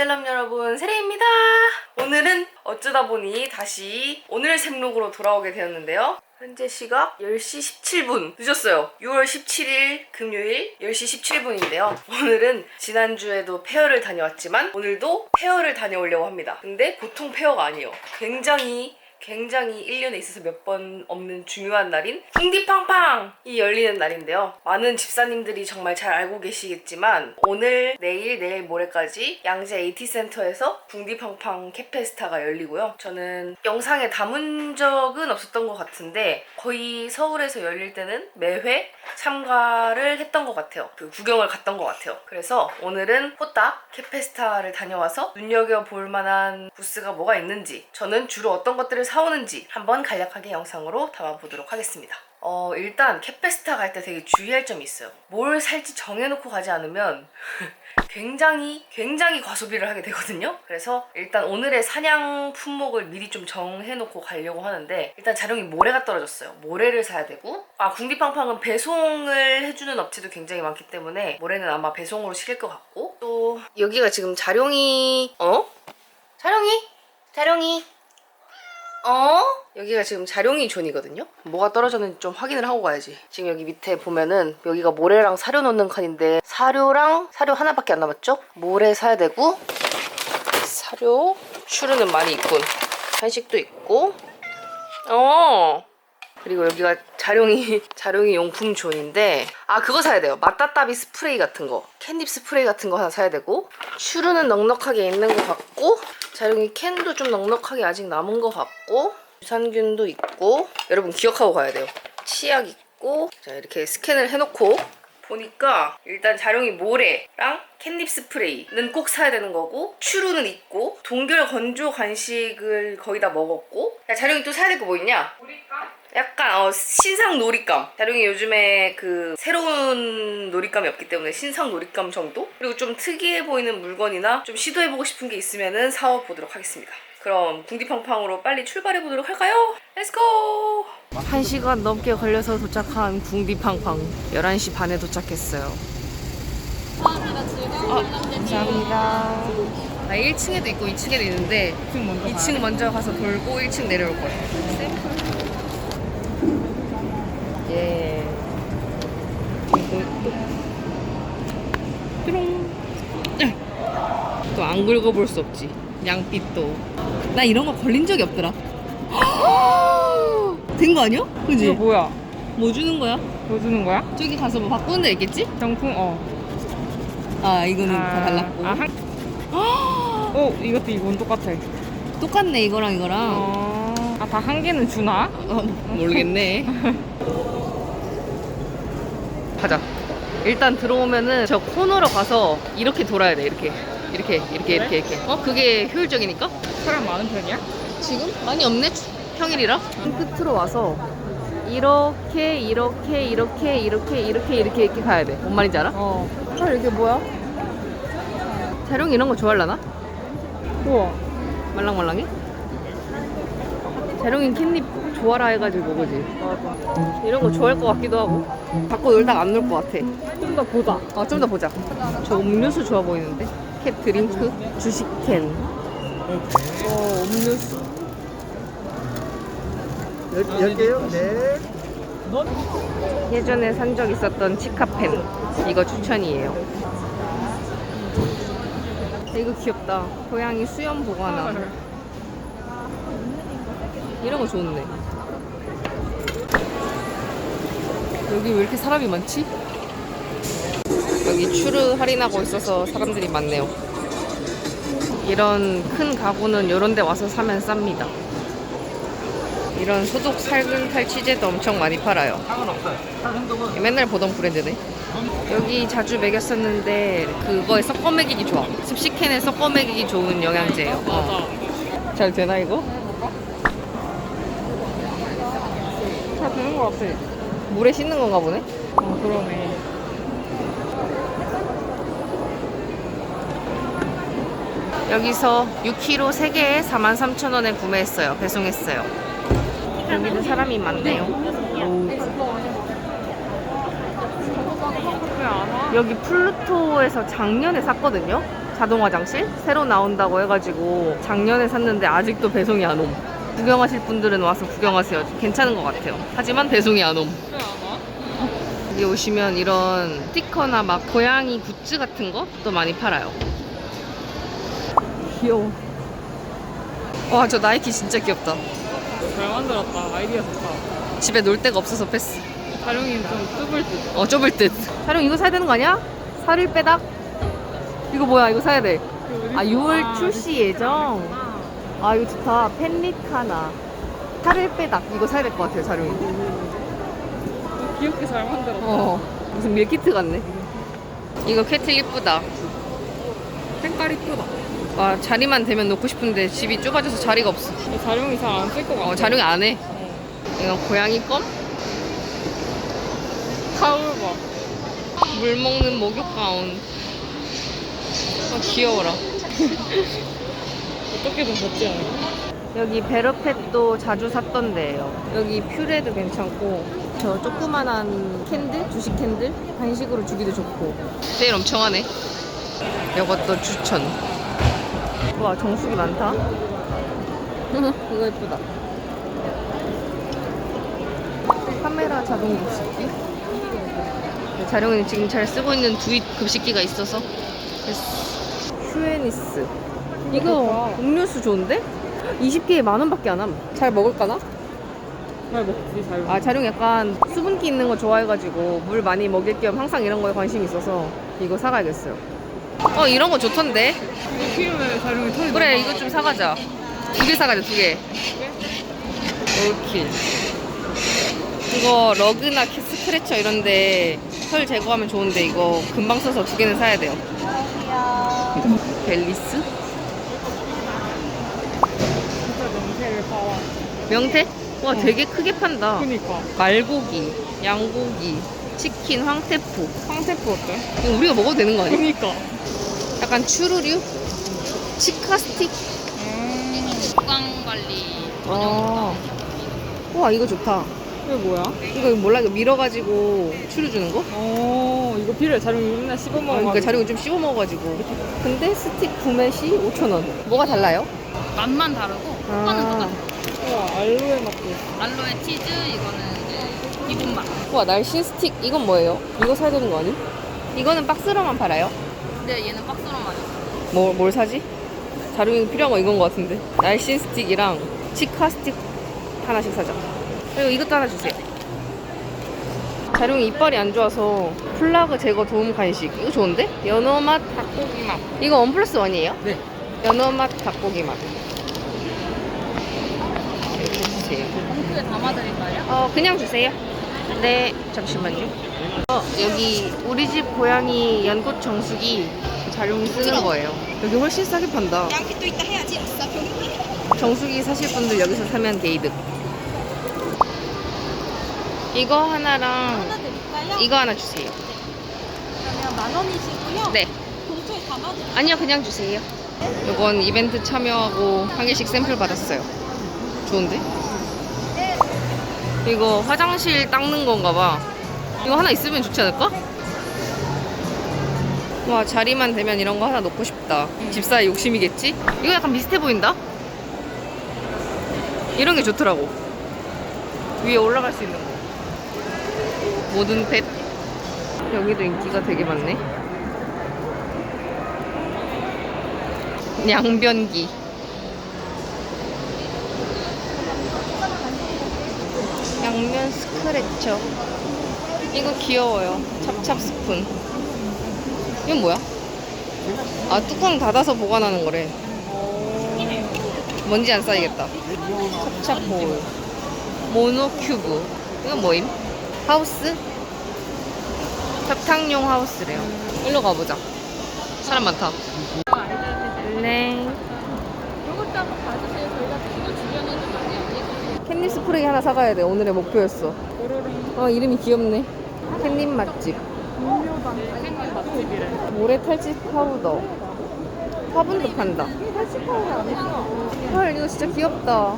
셀럽 여러분 세레입니다. 오늘은 어쩌다 보니 다시 오늘 생록으로 돌아오게 되었는데요. 현재 시각 10시 17분 늦었어요. 6월 17일 금요일 10시 17분인데요. 오늘은 지난주에도 페어를 다녀왔지만 오늘도 페어를 다녀오려고 합니다. 근데 보통 페어가 아니에요. 굉장히 굉장히 1년에 있어서 몇 번 없는 중요한 날인 풍디팡팡이 열리는 날인데요. 많은 집사님들이 정말 잘 알고 계시겠지만 오늘, 내일, 내일 모레까지 양재 AT센터에서 풍디팡팡 캐페스타가 열리고요. 저는 영상에 담은 적은 없었던 것 같은데 거의 서울에서 열릴 때는 매회 참가를 했던 것 같아요. 그 구경을 갔던 것 같아요. 그래서 오늘은 호딱 캐페스타를 다녀와서 눈여겨볼 만한 부스가 뭐가 있는지 저는 주로 어떤 것들을 사오는지 한번 간략하게 영상으로 담아보도록 하겠습니다. 어, 일단 캐페스타 갈 때 되게 주의할 점이 있어요. 뭘 살지 정해놓고 가지 않으면 굉장히 굉장히 과소비를 하게 되거든요. 그래서 일단 오늘의 사냥 품목을 미리 좀 정해놓고 가려고 하는데 일단 자룡이 모래가 떨어졌어요. 모래를 사야 되고 아 궁디팡팡은 배송을 해주는 업체도 굉장히 많기 때문에 모래는 아마 배송으로 실을 것 같고 또 여기가 지금 자룡이 어? 자룡이? 자룡이? 어? 여기가 지금 자룡이 존이거든요? 뭐가 떨어졌는지 좀 확인을 하고 가야지. 지금 여기 밑에 보면은 여기가 모래랑 사료 넣는 칸인데 사료랑 사료 하나밖에 안 남았죠? 모래 사야 되고 사료 추르는 많이 있군. 간식도 있고 어 그리고 여기가 자룡이 자룡이 용품 존인데 아 그거 사야 돼요 맛따따비 스프레이 같은 거 캔딥 스프레이 같은 거 하나 사야 되고 추루는 넉넉하게 있는 것 같고 자룡이 캔도 좀 넉넉하게 아직 남은 것 같고 유산균도 있고 여러분 기억하고 가야 돼요. 치약 있고 자 이렇게 스캔을 해놓고 보니까 일단 자룡이 모래랑 캔립 스프레이는 꼭 사야 되는 거고 추루는 있고 동결 건조 간식을 거의 다 먹었고 야 자룡이 또 사야 될 거 뭐 있냐? 약간 어, 신상 놀잇감. 자룡이 요즘에 그 새로운 놀잇감이 없기 때문에 신상 놀잇감 정도? 그리고 좀 특이해 보이는 물건이나 좀 시도해보고 싶은 게 있으면은 사와보도록 하겠습니다. 그럼 궁디팡팡으로 빨리 출발해 보도록 할까요? 렛츠고! 1시간 넘게 걸려서 도착한 궁디팡팡 11시 반에 도착했어요. 아, 감사합니다. 나 1층에도 있고 2층에도 있는데 2층 먼저 2층 먼저 가서 돌고 1층 내려올 거예요. 샘플. 예. 또안 긁어볼 수 없지. 양빛도. 나 이런 거 걸린 적이 없더라. 된 거 아니야? 그지? 이거 뭐야? 뭐 주는 거야? 뭐 주는 거야? 저기 가서 뭐 바꾸는 데 있겠지? 정품 어. 아 이거는 다 달랐고. 아, 한... 어 이것도 이건 똑같아. 똑같네 이거랑 이거랑. 어. 아다 한 개는 주나? 어, 모르겠네. 가자. 일단 들어오면은 저 코너로 가서 이렇게 돌아야 돼. 이렇게. 이렇게, 이렇게, 이렇게, 이렇게. 어? 그게 효율적이니까? 사람 많은 편이야? 지금? 많이 없네? 평일이라? 끝으로 와서 이렇게, 이렇게, 이렇게, 이렇게, 이렇게, 이렇게, 이렇게 가야 돼. 뭔 말인지 알아? 어. 아, 이게 뭐야? 자룡이 이런 거 좋아할라나? 우와. 말랑말랑해? 자룡이 캣닙 좋아라 해가지고 그지? 맞아. 이런 거 좋아할 것 같기도 하고 갖고 놀다가 안 놀 것 같아 좀 더 보자. 어, 좀 더 보자 저 음료수 좋아 보이는데 캡 드링크 주식 캔 어 음료수 열 개요? 네. 예전에 산 적 있었던 치카펜 이거 추천이에요 이거 귀엽다 고양이 수염 보관함 이런 거 좋은데 여기 왜 이렇게 사람이 많지? 여기 추르 할인하고 있어서 사람들이 많네요 이런 큰 가구는 이런 데 와서 사면 쌉니다 이런 소독 살균 탈 취제도 엄청 많이 팔아요 맨날 보던 브랜드네. 여기 자주 먹였었는데 그거에 섞어 먹이기 좋아. 습식캔에 섞어 먹이기 좋은 영양제예요. 어. 잘 되나 이거? 잘 되는 거 같아. 물에 씻는 건가 보네. 어 그러네. 여기서 6kg 3개에 43,000원에 구매했어요. 배송했어요. 여기도 사람이 많네요. 여기 플루토에서 작년에 샀거든요. 자동 화장실 새로 나온다고 해가지고 작년에 샀는데 아직도 배송이 안 옴. 구경하실 분들은 와서 구경하세요. 괜찮은 것 같아요. 하지만 배송이 안 옴. 여기 오시면 이런 스티커나 막 고양이 굿즈 같은 것도 많이 팔아요. 귀여워. 와, 저 나이키 진짜 귀엽다. 잘 만들었다. 아이디어 좋다. 집에 놀 데가 없어서 패스. 촬영이 좀 좁을 듯. 어, 좁을 듯. 촬영 이거 사야 되는 거 아니야? 살을 빼닥? 이거 뭐야? 이거 사야 돼. 아, 6월 출시 예정. 아, 이거 좋다. 펜리카나. 살을 빼닥. 이거 사야 될 것 같아요, 촬영이. 귀엽게 잘 만들었다. 어, 무슨 밀키트 같네. 이거 캐틀 이쁘다. 색깔 이쁘다. 와, 자리만 되면 놓고 싶은데 집이 좁아져서 자리가 없어. 자룡이 잘 안 쓸 것 같아. 어, 자룡이 안 해. 이건 고양이 껌? 타올 봐. 물 먹는 목욕 가운. 아, 귀여워라. 어떻게든 걷지 않을까? 여기 베르펫도 자주 샀던데요. 여기 퓨레도 괜찮고 저 조그만한 캔들, 주식 캔들 간식으로 주기도 좋고. 세일 엄청 하네. 이것도 추천. 와 정수기 많다. 이거 예쁘다. 카메라 자동 급식기. 자룡이는 지금 잘 쓰고 있는 두잇 급식기가 있어서. 휴에니스. 이거 음료수 좋은데? 20개에 만 원밖에 안 함. 잘 먹을까나? 잘 먹지, 잘 먹지. 아, 자룡 약간 수분기 있는 거 좋아해가지고 물 많이 먹일 겸 항상 이런 거에 관심이 있어서 이거 사가야겠어요. 어, 이런 거 좋던데? 필요해, 자룡이 털이 그래, 이거 좀 사가자. 두 개 사가자, 두 개. 올킬. 이거 러그나 키- 스크래처 이런데 털 제거하면 좋은데 이거 금방 써서 두 개는 사야 돼요. 벨리스? 진짜 명태를 봐와. 명태? 와, 되게 크게 판다. 그니까. 말고기, 양고기, 치킨, 황태포. 황태포 어때? 이거 우리가 먹어도 되는 거 아니야? 그니까. 약간 추루류? 치카 스틱? 건강 관리 아. 와, 이거 좋다. 이게 뭐야? 이거 몰라, 이거 밀어가지고 추루 주는 거? 어, 이거 필요해. 자룡이 맨날 씹어 아, 먹어. 그러니까 자료가 좀 씹어 먹어가지고. 근데 스틱 구매 시 5,000원. 뭐가 달라요? 맛만 다르고 아. 효과는 똑같아 우와, 알로에 맛도 있어. 알로에 치즈 이거는 맛 와, 날씬 스틱. 이건 뭐예요? 이거 사야 되는 거 아니? 이거는 박스로만 팔아요? 근데 얘는 박스로 많이 뭐, 뭘 사지? 자룡이 필요한 거 이건 거 같은데. 날씬 스틱이랑 치카 스틱 하나씩 사자. 그리고 이것도 하나 주세요. 자룡이 이빨이 안 좋아서 플라그 제거 도움 간식. 이거 좋은데? 연어 맛 닭고기 맛. 이거 원 플러스 원이에요? 네. 연어 맛 닭고기 맛. 이렇게 주세요. 봉투에 담아드릴까요? 어, 그냥 주세요. 네, 잠시만요. 어, 여기 우리 집 고양이 연꽃 정수기 자룡이 쓰는 거예요. 여기 훨씬 싸게 판다. 양피도 있다 해야지 정수기 사실 분들 여기서 사면 게이득. 이거 하나랑 드릴까요? 이거 하나 주세요. 그러면 만 원이시고요 네. 봉투에 담아드릴까요? 아니요, 그냥 주세요. 이건 이벤트 참여하고 한 개씩 샘플 받았어요. 좋은데? 이거 화장실 닦는 건가 봐. 이거 하나 있으면 좋지 않을까? 와, 자리만 되면 이런 거 하나 놓고 싶다. 집사의 욕심이겠지? 이거 약간 비슷해 보인다? 이런 게 좋더라고. 위에 올라갈 수 있는 거. 모든 펫. 여기도 인기가 되게 많네. 양변기. 양면 스크래처. 이거 귀여워요. 찹찹 스푼. 이건 뭐야? 아, 뚜껑 닫아서 보관하는 거래. 먼지 안 쌓이겠다. 찹찹 볼. 모노큐브. 이건 뭐임? 하우스? 협탁용 하우스래요. 일로 가보자. 사람 많다. 네. 요것도 한번 봐주세요 저희가 이거 주변에 좀 많이 안 캣닙 스프레이 하나 사가야 돼. 오늘의 목표였어. 어, 이름이 귀엽네. 캣닙 맛집. 생긴 맛집이래. 모래 탈취 파우더. 화분도 판다. 헐, 이거 진짜 귀엽다.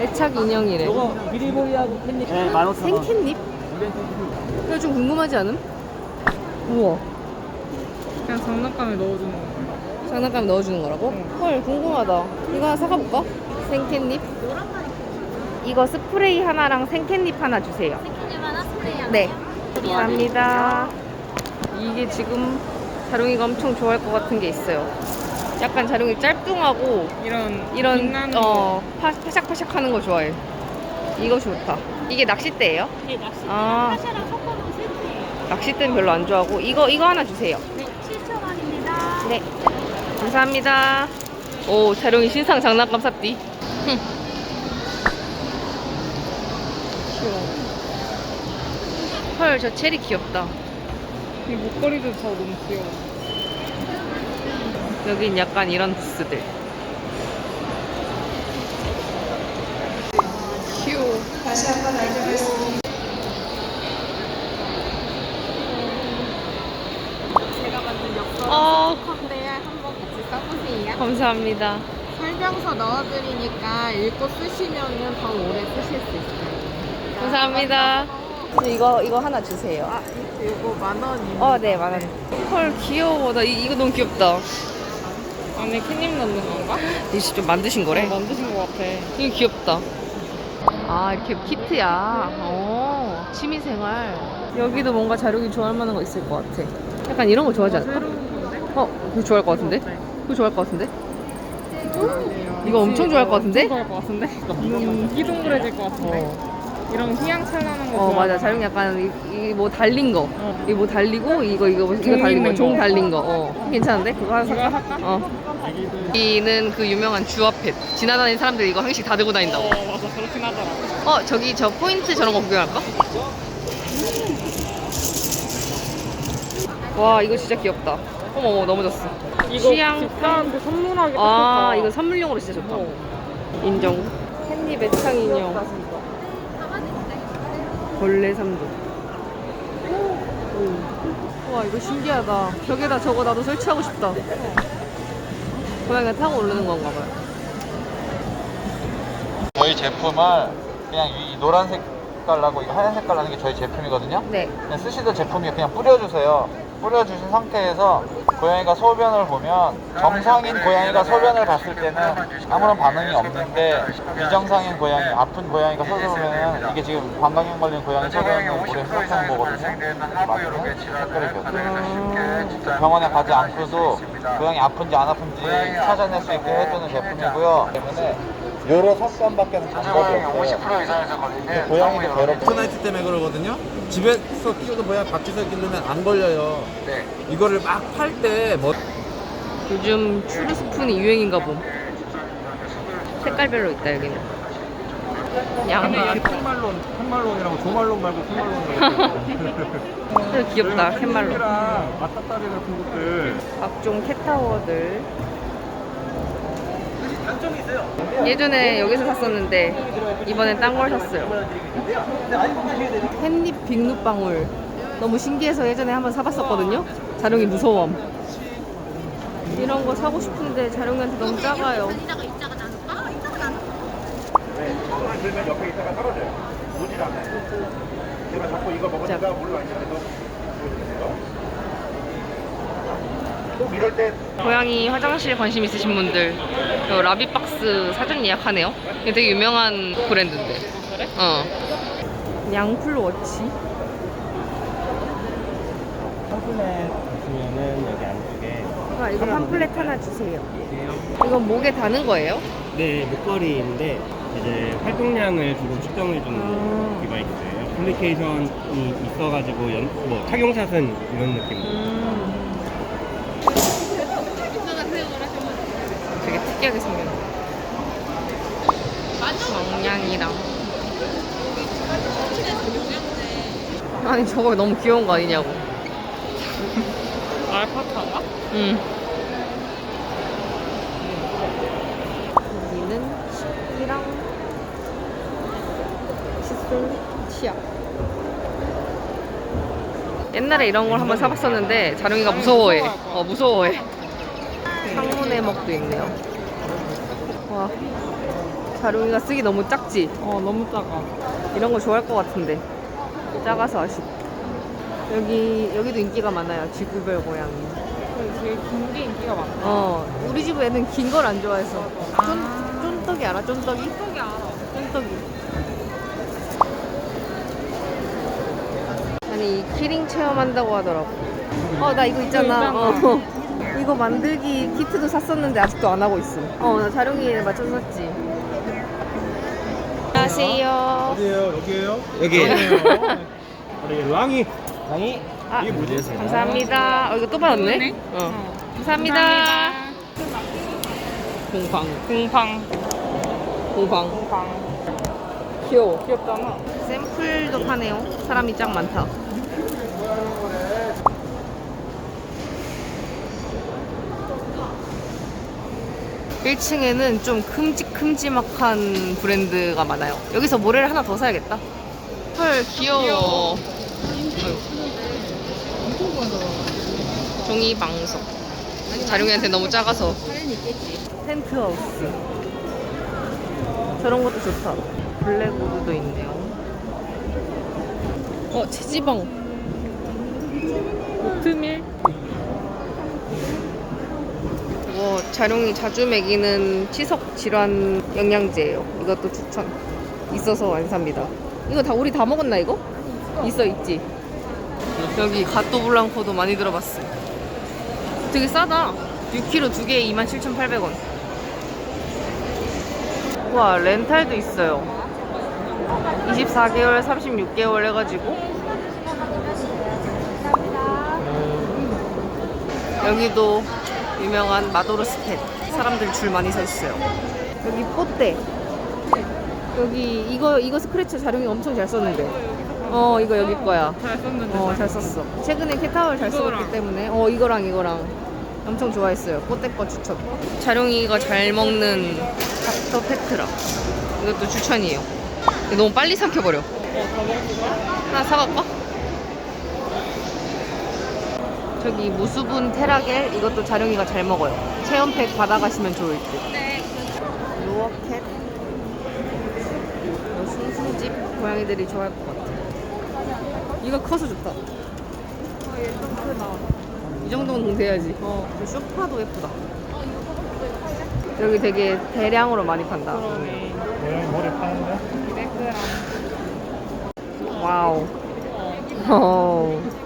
애착 인형이래. 요거 미리보리하고 캔디. 네, 15,000원. 생캣닙? 이거 좀 궁금하지 않음? 우와. 그냥 장난감에 넣어주는 거. 장난감 넣어주는 거라고? 헐 궁금하다 이거 하나 사가볼까? 생캣닙 이거 스프레이 하나랑 생캣닙 하나 주세요 생크림 하나 스프레이 하나. 네 감사합니다 이게 지금 자룡이가 엄청 좋아할 것 같은 게 있어요 약간 자룡이 짤뚱하고 이런 이런 빛나는 어 파, 파샥파샥 하는 거 좋아해 이거 좋다 이게 낚싯대예요? 네, 낚시. 아. 파샤랑 섞어놓은 세트예요. 낚싯대는 별로 안 좋아하고 이거 이거 하나 주세요 네, 7,000원입니다. 네 감사합니다 오 자룡이 신상 장난감 샀디 귀 여워 헐 저 체리 귀엽다. 이 목걸이도 저 너무 귀여워. 여긴 약간 이런 부스들. 귀여워. 제가 만든 엽서 어. 건데 한번 같이 써보세요. 감사합니다. 설명서 넣어드리니까 읽고 쓰시면은 더 오래 쓰실 수 있어요. 감사합니다 이거 이거 하나 주세요 아, 이거 만 원이요. 어, 네, 만 원. 헐, 귀여워. 나 이, 이거 너무 귀엽다. 안에 캣닙 넣는 건가? 이거 직접 만드신 거래? 어, 만드신 것 같아. 이거 귀엽다. 아, 이렇게 키트야. 어, 취미생활. 여기도 뭔가 자룡이 좋아할 만한 거 있을 것 같아. 약간 이런 거 좋아하지 않을까? 새로운 건데? 어, 그거 좋아할 것 같은데? 네. 그거 좋아할 것 같은데? 이거 엄청 좋아할 것 같은데? 엄청 좋아할 것 같은데? 음, 희동그레질 것 같은데? 어, 이런 휘황찬란한 거어 맞아. 좋아하잖아. 자룡이 약간 이 뭐 달린 거. 어. 이뭐 달리고 이거 이거 이거 종 달린 거. 있는 종 거. 달린 거. 어. 괜찮은데? 그거 하나 이거 살까? 할까? 어. 여기는 그 유명한 주화펫. 지나다니는 사람들이 이거 한 개씩 다 들고 다닌다고. 어, 맞아. 그렇긴 하더라. 어, 저기 저 포인트 저런 거 구경할까? 와, 이거 진짜 귀엽다. 어머, 어머, 넘어졌어. 이거 취향 집사한테 선물하기 딱 아, 좋다. 이거 선물용으로 진짜 좋다. 어. 인정. 캔디 매창 인형. 벌레 삼도. 와, 이거 신기하다. 벽에다 저거 나도 설치하고 싶다. 고양이가 타고 오르는 건가 봐요. 저희 제품을 그냥 이 노란 색깔하고 이 하얀 색깔 하는 게 저희 제품이거든요. 네. 그냥 쓰시던 제품이 그냥 뿌려주세요. 뿌려주신 상태에서 고양이가 소변을 보면 정상인 고양이가 소변을 봤을 때는 아무런 반응이 없는데 비정상인 고양이, 아픈 고양이가 서서보면 이게 지금 방광염 걸린 고양이 소변을 물에 흡입하는 거거든요. 변해요. 병원에 가지 않고도 고양이 아픈지 안 아픈지 찾아낼 수 있게 해주는 제품이고요. 때문에 요로 석관밖에 방법이 없어요. 50% 이상에서 걸리면 고양이도 괴롭고 토나이트 때문에 그러거든요. 집에서 키우는 고양이 밖에서 기르면 안 걸려요. 네. 이거를 막 팔 때 뭐 요즘 추르 스푼이 유행인가 봄. 색깔별로 있다 여기는. 양말. 캔말론, 캔말론이라고 조말론 말고 캔말론이라고. 또 귀엽다 캔말로. 마타타리 같은 것들. 각종 캣타워들. 예전에 여기서 샀었는데 이번엔 딴 걸 샀어요. 햇잎 빅누방울. 너무 신기해서 예전에 한번 사봤었거든요. 자룡이 무서워. 이런 거 사고 싶은데 자룡이한테 너무 작아요. 이따가 이따가 나눌까? 이따가 나눌까? 자, 고양이 화장실 관심 있으신 분들 요 라비박스 사전 예약하네요. 이게 되게 유명한 브랜드인데. 어. 양풀 워치. 팜플렛 보시면은 여기 안쪽에 아, 이거 팜플렛 하나 주세요. 이건 목에 다는 거예요? 네 목걸이인데 이제 활동량을 주로 측정해주는 아. 디바이스예요. 애플리케이션이 있어가지고 연, 뭐 착용샷은 이런 느낌. 음. 특이하게 생겼네. 정량이랑. 아니 저거 너무 귀여운 거 아니냐고. 알파카가? 응. 여기는 식기랑 칫솔, 치약. 옛날에 이런 걸 한번 사봤었는데 자룡이가 무서워해. 어 무서워해. 상문의 먹도 있네요. 와, 자룡이가 쓰기 너무 작지? 어, 너무 작아. 이런 거 좋아할 것 같은데 작아서 아쉽. 여기 여기도 인기가 많아요. 지구별 고양이. 되게 긴게 인기가 많다. 어 우리 집 애는 긴 걸 안 좋아해서 쫀, 쫀떡이 알아? 쫀떡이? 이 알아. 쫀떡이 아니 키링 체험한다고 하더라고 어나 이거 있잖아 이거 어. 이거 만들기 키트도 샀었는데 아직도 안 하고 있어 어 나 자룡이에 맞춰서 샀지 안녕하세요 어디에요? 여기에요? 여기 우리 랑이 랑이 아, 이게 뭐지? 감사합니다 어 이거 또 받았네 그러네. 어. 감사합니다 공방 공방. 공방 공방. 귀여워 귀엽잖아. 샘플도 파네요. 사람이 짱 많다. 일층에는 좀 큼직큼지막한 브랜드가 많아요. 여기서 모래를 하나 더 사야겠다. 헐, 귀여워. 종이 방석. 자룡이한테 너무 작아서. 텐트하우스. 저런 것도 좋다. 블랙우드도 있네요. 어, 체지방. 오트밀. 이거 자룡이 자주 먹이는 치석 질환 영양제예요. 이것도 추천. 있어서 안 삽니다. 이거 다 우리 다 먹었나 이거? 있어 있지. 여기 가또 블랑코도 많이 들어봤어. 되게 싸다. 6kg 두 개에 27,800원. 와 렌탈도 있어요 24개월 36개월 해가지고 여기도 유명한 마도로 스텟. 사람들 줄 많이 서 있어요. 여기 뽀떼. 여기 이거 이거 스크래치 자룡이 엄청 잘 썼는데. 어 이거 여기 거야. 잘 썼는데. 어 잘 썼어. 최근에 캣타워를 잘. 썼기 때문에. 어 이거랑 이거랑. 엄청 좋아했어요. 뽀떼 거 추천. 자룡이가 잘 먹는 닥터 페트라. 이것도 추천이에요. 너무 빨리 삼켜버려. 하나 사갈까? 저기 무수분 테라겔 이것도 자룡이가 잘 먹어요 체험팩 받아가시면 좋을 듯 루어캣 이거 숭숭집 고양이들이 좋아할 것 같아 이거 커서 좋다 얘좀 크다. 이 정도는 돼야지. 어. 소파도 예쁘다. 여기 되게 대량으로 많이 판다. 그러네. 고양이 머리 파는데? 200g. 와우. 어.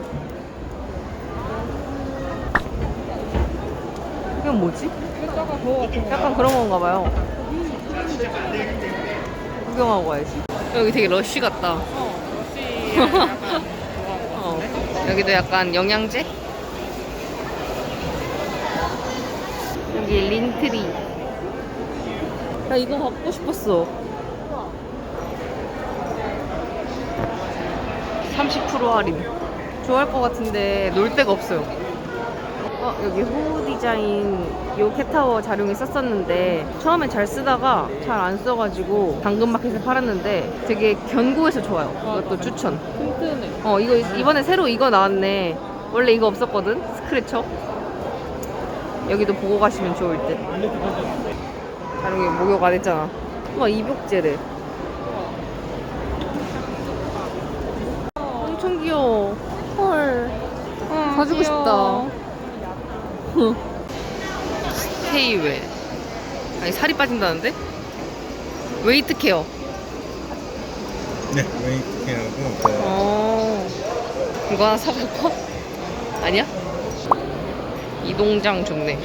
이건 뭐지? 약간 그런 건가 봐요. 구경하고 가야지. 여기 되게 러쉬 같다. 어. 어. 여기도 약간 영양제? 여기 린트리. 나 이거 갖고 싶었어. 30% 할인. 좋아할 것 같은데 놀 데가 없어요. 어, 여기 호우 디자인 요 캣타워 자룡이 썼었는데 처음엔 잘 쓰다가 잘 안 써가지고 당근마켓에 팔았는데 되게 견고해서 좋아요. 이것도 추천. 튼튼해. 어 이거 이번에 새로 이거 나왔네 원래 이거 없었거든 스크래처 여기도 보고 가시면 좋을 듯 자룡이 목욕 안 했잖아 와 입욕제래 엄청 귀여워 헐 어, 가지고. 싶다 스테이웰 아니 살이 빠진다는데? 웨이트 케어 네, 웨이트하고 어 이거 하나 사갈까? 아니야? 이동장 좋네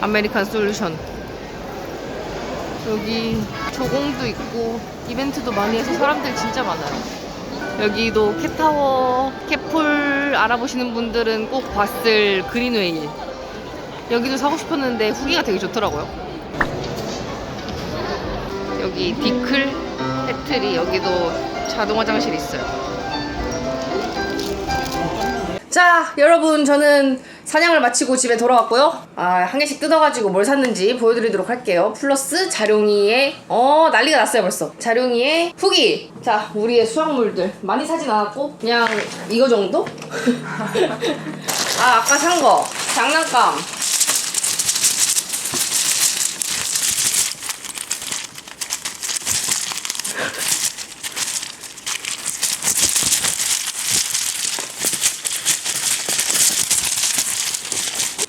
아메리칸 솔루션 여기 조공도 있고 이벤트도 많이 해서 사람들 진짜 많아요 여기도 캣타워 캣풀 알아보시는 분들은 꼭 봤을 그린웨일 여기도 사고 싶었는데 후기가 되게 좋더라고요. 여기 디클 해트리 여기도 자동 화장실 있어요. 자, 여러분 저는 사냥을 마치고 집에 돌아왔고요. 아, 한 개씩 뜯어가지고 뭘 샀는지 보여드리도록 할게요. 플러스 자룡이의 어 난리가 났어요 벌써. 자룡이의 후기. 자, 우리의 수확물들 많이 사진 않았고 그냥 이거 정도? 아, 아까 산 거 장난감.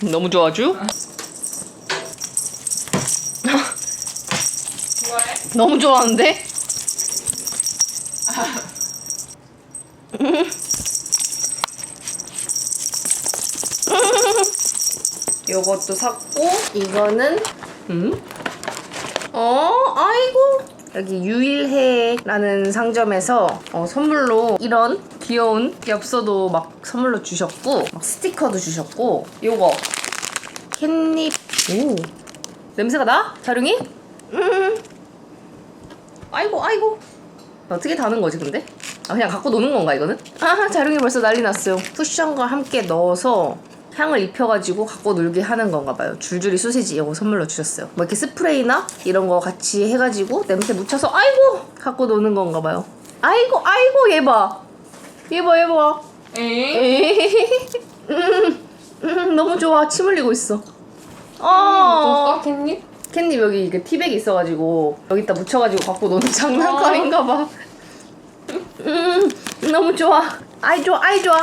너무 좋아주? 너무 좋아하는데? 요것도 샀고 이거는 음? 어 아이고 여기 유일해라는 상점에서 어, 선물로 이런 귀여운 엽서도 막 선물로 주셨고 막 스티커도 주셨고 요거 캣닙 오. 냄새가 나? 자룡이? 음. 아이고 아이고. 어떻게 다는 거지 근데? 아 그냥 갖고 노는 건가 이거는? 아 자룡이 벌써 난리 났어요. 쿠션과 함께 넣어서 향을 입혀가지고 갖고 놀게 하는 건가 봐요. 줄줄이 소세지 이거 선물로 주셨어요. 뭐 이렇게 스프레이나 이런 거 같이 해가지고 냄새 묻혀서 아이고! 갖고 노는 건가 봐요. 아이고 아이고 얘 봐. 얘 봐 얘 봐. 에이 음, 음, 너무 좋아 침 흘리고 있어 어 캣닙? 캣님 여기 이게 티백이 있어가지고 여기다 묻혀가지고 갖고 노는 장난감인가 봐. 음, 너무 좋아. 아이 좋아, 아이 좋아.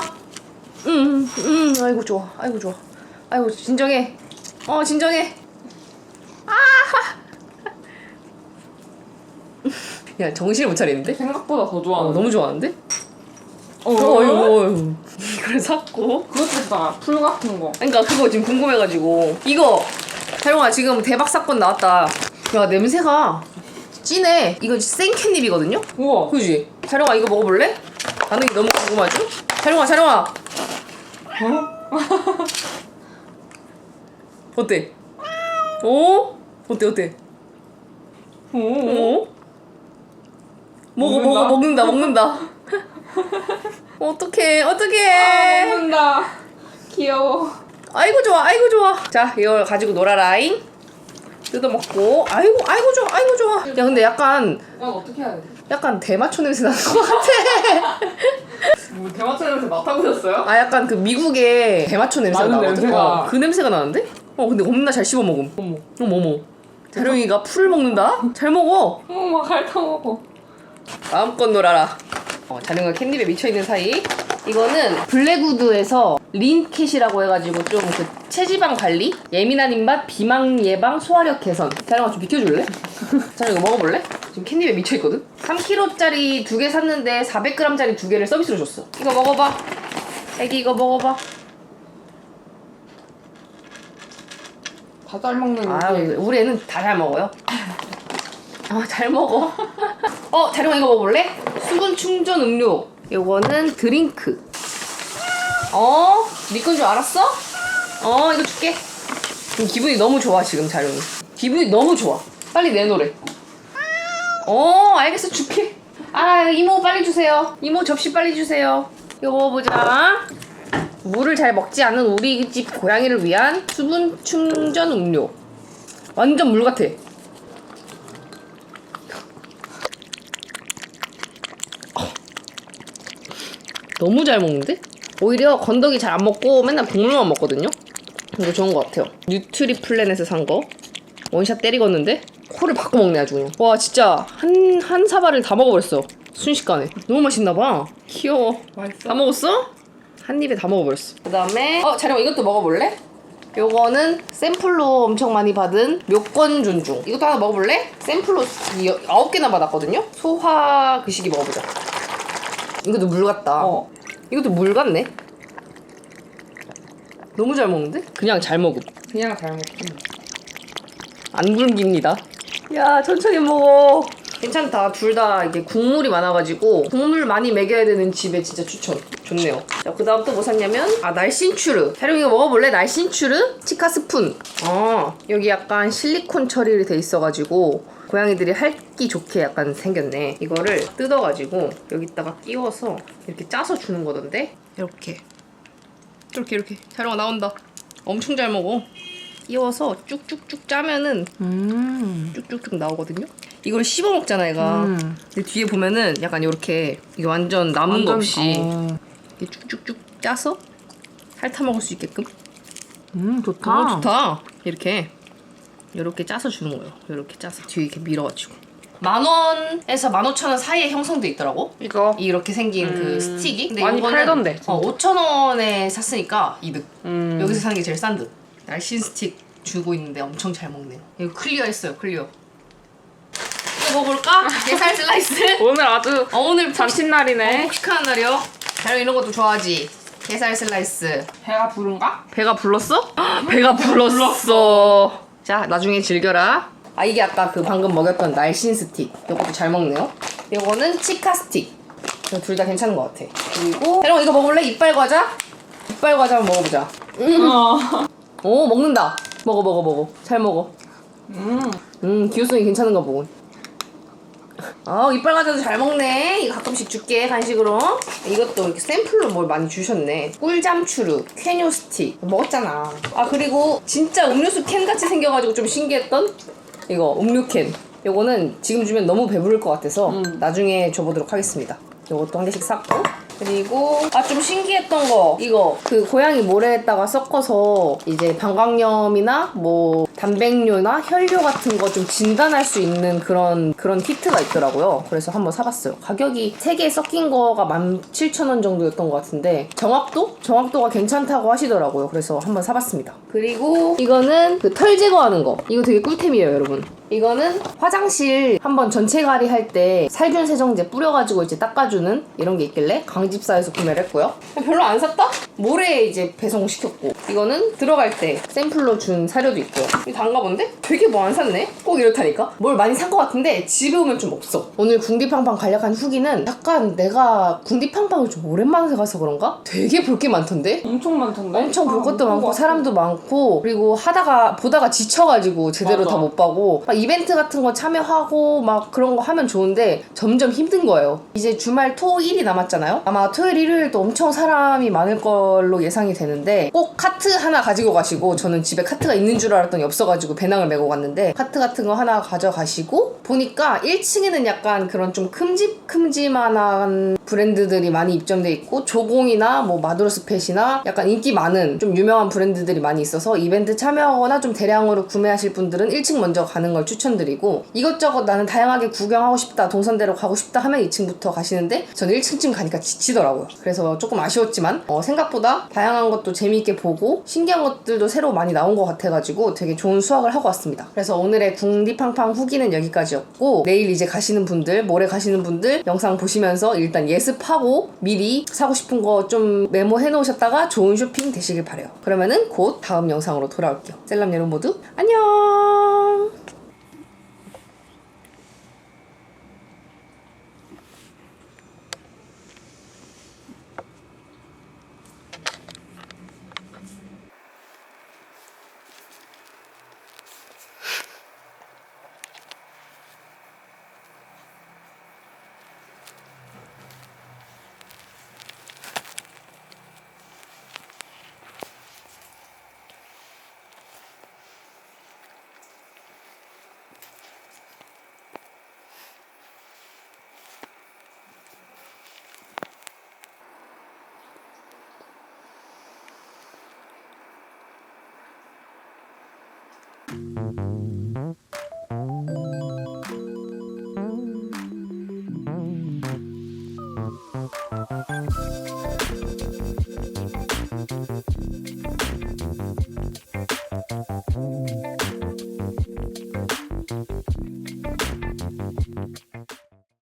음, 음, 아이고 좋아, 아이고 좋아. 아이고 진정해. 어 진정해. 아. 야 정신을 못 차리는데? 생각보다 더 어, 좋아하는 너무 좋아하는데? 어, 어, 어이구, 어이구. 이걸 샀고. 그것도 있잖아. 풀 같은 거. 그러니까 그거 지금 궁금해가지고 이거 자룡아 지금 대박 사건 나왔다 야 냄새가 진해 이거 생캣닙이거든요 우와. 그지 자룡아 이거 먹어볼래? 반응이 너무 궁금하죠? 자룡아 자룡아 어때? 어? 어때 어때? 오. 어? 먹어 먹는다? 먹어 먹는다 먹는다 어떡해 어떡해 먹는다. 귀여워. 아이고 좋아 아이고 좋아 자 이걸 가지고 놀아라잉 뜯어먹고 아이고 아이고 좋아 아이고 좋아 야 근데 약간 이건 어떻게 해야 돼? 약간 대마초 냄새 나는 것 같아 뭐 대마초 냄새 맡아보셨어요? 아 약간 그 미국의 대마초 냄새가 나는 나거든 냄새가- 어, 그 냄새가 나는데? 어 근데 겁나 잘 씹어 먹음 어머. 어머 어머 자룡이가 풀을 먹는다? 잘 먹어 어머, 막 핥아먹어. 마음껏 놀아라 어, 자룡이가 캣닙에 미쳐있는 사이 이거는 블랙우드에서 린캣이라고 해가지고 좀 그 체지방 관리? 예민한 입맛, 비망 예방, 소화력 개선 자룡아 좀 비켜줄래? 자룡 이거 먹어볼래? 지금 캣닙에 미쳐있거든? 3kg짜리 두 개 샀는데 400g짜리 두 개를 서비스로 줬어 이거 먹어봐 애기 이거 먹어봐 다 잘 먹는 아 게. 우리 애는 다 잘 먹어요 아 잘 먹어 어 자룡아 이거 먹어볼래? 수분 충전 음료. 요거는 드링크. 어? 니건 줄 알았어? 어 이거 줄게. 기분이 너무 좋아 지금 자룡이 기분이 너무 좋아. 빨리 내놓으래. 어 알겠어. 줄게. 아 이모 빨리 주세요. 이모 접시 빨리 주세요. 이거 먹어보자. 물을 잘 먹지 않는 우리 집 고양이를 위한 수분 충전 음료. 완전 물 같아. 너무 잘 먹는데? 오히려 건더기 잘 안 먹고 맨날 국물만 먹거든요? 이거 좋은 것 같아요. 뉴트리 플래넷에 산 거. 원샷 때리겠는데? 코를 바꿔 먹네 아주 그냥. 와 진짜 한, 한 사발을 다 먹어버렸어. 순식간에. 너무 맛있나봐. 귀여워. 맛있어? 다 먹었어? 한 입에 다 먹어버렸어. 그 다음에 어 자룡 이것도 먹어볼래? 요거는 샘플로 엄청 많이 받은 묘권 존중. 이것도 하나 먹어볼래? 샘플로 이 여- 아홉 개나 받았거든요. 소화 그 시기 먹어보자. 이것도 물 같다. 어. 이것도 물 같네. 너무 잘 먹는데? 그냥 잘 먹음. 그냥 잘 먹기. 안 굶깁니다. 야, 천천히 먹어. 괜찮다. 둘 다 이게 국물이 많아가지고 국물 많이 먹여야 되는 집에 진짜 추천. 좋네요. 자, 그 다음 또 뭐 샀냐면 아 날씬추르. 자룡 이거 먹어볼래? 날씬추르 치카 스푼. 어 여기 약간 실리콘 처리를 돼 있어가지고 고양이들이 핥기 좋게 약간 생겼네. 이거를 뜯어가지고 여기다가 끼워서 이렇게 짜서 주는 거던데. 이렇게 이렇게 이렇게 자룡아 나온다. 엄청 잘 먹어. 끼워서 쭉쭉쭉 짜면은 쭉쭉쭉 나오거든요. 이걸 씹어 먹잖아, 얘가. 근데 뒤에 보면은 약간 이렇게 이게 완전 남은 거 없이 이렇게 쭉쭉쭉 짜서 핥아 먹을 수 있게끔. 음, 좋다. 너무 좋다. 이렇게 이렇게 짜서 주는 거예요. 이렇게 짜서 뒤에 이렇게 밀어가지고. 만 원에서 만 오천 원 사이에 형성돼 있더라고. 이거. 이렇게 생긴 그 스틱이. 근데 많이 이거는 팔던데, 진짜. 어, 5천 원에 샀으니까 이득. 음. 여기서 사는 게 제일 싼 듯. 날씬 스틱 주고 있는데 엄청 잘 먹네요. 이거 클리어 했어요, 클리어. 이거 먹어볼까? 게살 슬라이스. 오늘 아주 어, 오늘 잔칫날이네. 폭식하는 날이요. 자료 이런 것도 좋아하지. 게살 슬라이스. 배가 부른가? 배가 불렀어? 배가 불렀어. 자, 나중에 즐겨라. 아, 이게 아까 그 방금 먹였던 날씬 스틱. 이것도 잘 먹네요. 이거는 치카 스틱. 둘 다 괜찮은 것 같아. 그리고, 해롱 이거 먹을래? 이빨 과자? 이빨 과자 한번 먹어보자. 오, 먹는다. 먹어, 먹어, 먹어. 잘 먹어. 음, 기호성이 괜찮은가 보군. 아, 이빨 과자도 잘 먹네. 이거 가끔씩 줄게, 간식으로. 이것도 이렇게 샘플로 뭘 많이 주셨네. 꿀잠 추루, 쾌뇨 스틱. 먹었잖아. 아, 그리고 진짜 음료수 캔 같이 생겨가지고 좀 신기했던 이거, 음료캔. 요거는 지금 주면 너무 배부를 것 같아서 나중에 줘보도록 하겠습니다. 요것도 한 개씩 샀고. 그리고 아 좀 신기했던 거 이거 그 고양이 모래에다가 섞어서 이제 방광염이나 뭐 단백뇨나 혈뇨 같은 거 좀 진단할 수 있는 그런 그런 키트가 있더라고요. 그래서 한번 사봤어요. 가격이 3개 섞인 거가 17,000원 정도였던 것 같은데 정확도? 정확도가 괜찮다고 하시더라고요. 그래서 한번 사봤습니다. 그리고 이거는 그 털 제거하는 거. 이거 되게 꿀템이에요, 여러분. 이거는 화장실 한번 전체 가리 할 때 살균 세정제 뿌려가지고 이제 닦아주는 이런 게 있길래 강집사에서 구매를 했고요. 별로 안 샀다? 모레 이제 배송시켰고 이거는 들어갈 때 샘플로 준 사료도 있고요. 이거 단가 본데? 되게 뭐 안 샀네? 꼭 이렇다니까? 뭘 많이 산 것 같은데 집에 오면 좀 없어. 오늘 궁디팡팡 간략한 후기는 약간 내가 궁디팡팡을 좀 오랜만에 가서 그런가? 되게 볼 게 많던데? 엄청 많던데? 엄청 볼 것도 아, 많고 그거 사람도 많고 그리고 하다가 보다가 지쳐가지고 제대로. 다 못 봐고 막 이벤트 같은 거 참여하고 막 그런 거 하면 좋은데 점점 힘든 거예요. 이제 주말 토 일이 남았잖아요. 아마 토요일 일요일도 엄청 사람이 많을 걸로 예상이 되는데 꼭 카트 하나 가지고 가시고 저는 집에 카트가 있는 줄 알았더니 없어 가지고 배낭을 메고 갔는데 카트 같은 거 하나 가져가시고 보니까 1층에는 약간 그런 좀 큼직큼직만한 브랜드들이 많이 입점돼 있고 조공이나 뭐 마드로스 펫이나 약간 인기 많은 좀 유명한 브랜드들이 많이 있어서 이벤트 참여하거나 좀 대량으로 구매하실 분들은 1층 먼저 가는 걸 추천드리고 이것저것 나는 다양하게 구경하고 싶다 동선대로 가고 싶다 하면 2층부터 가시는데 저는 1층쯤 가니까 지치더라고요. 그래서 조금 아쉬웠지만 어, 생각보다 다양한 것도 재미있게 보고 신기한 것들도 새로 많이 나온 것 같아가지고 되게 좋은 수확을 하고 왔습니다. 그래서 오늘의 궁디팡팡 후기는 여기까지였고 내일 이제 가시는 분들 모레 가시는 분들 영상 보시면서 일단 예습하고 미리 사고 싶은 거 좀 메모해 놓으셨다가 좋은 쇼핑 되시길 바래요. 그러면은 곧 다음 영상으로 돌아올게요. 셀람 여러분 모두 안녕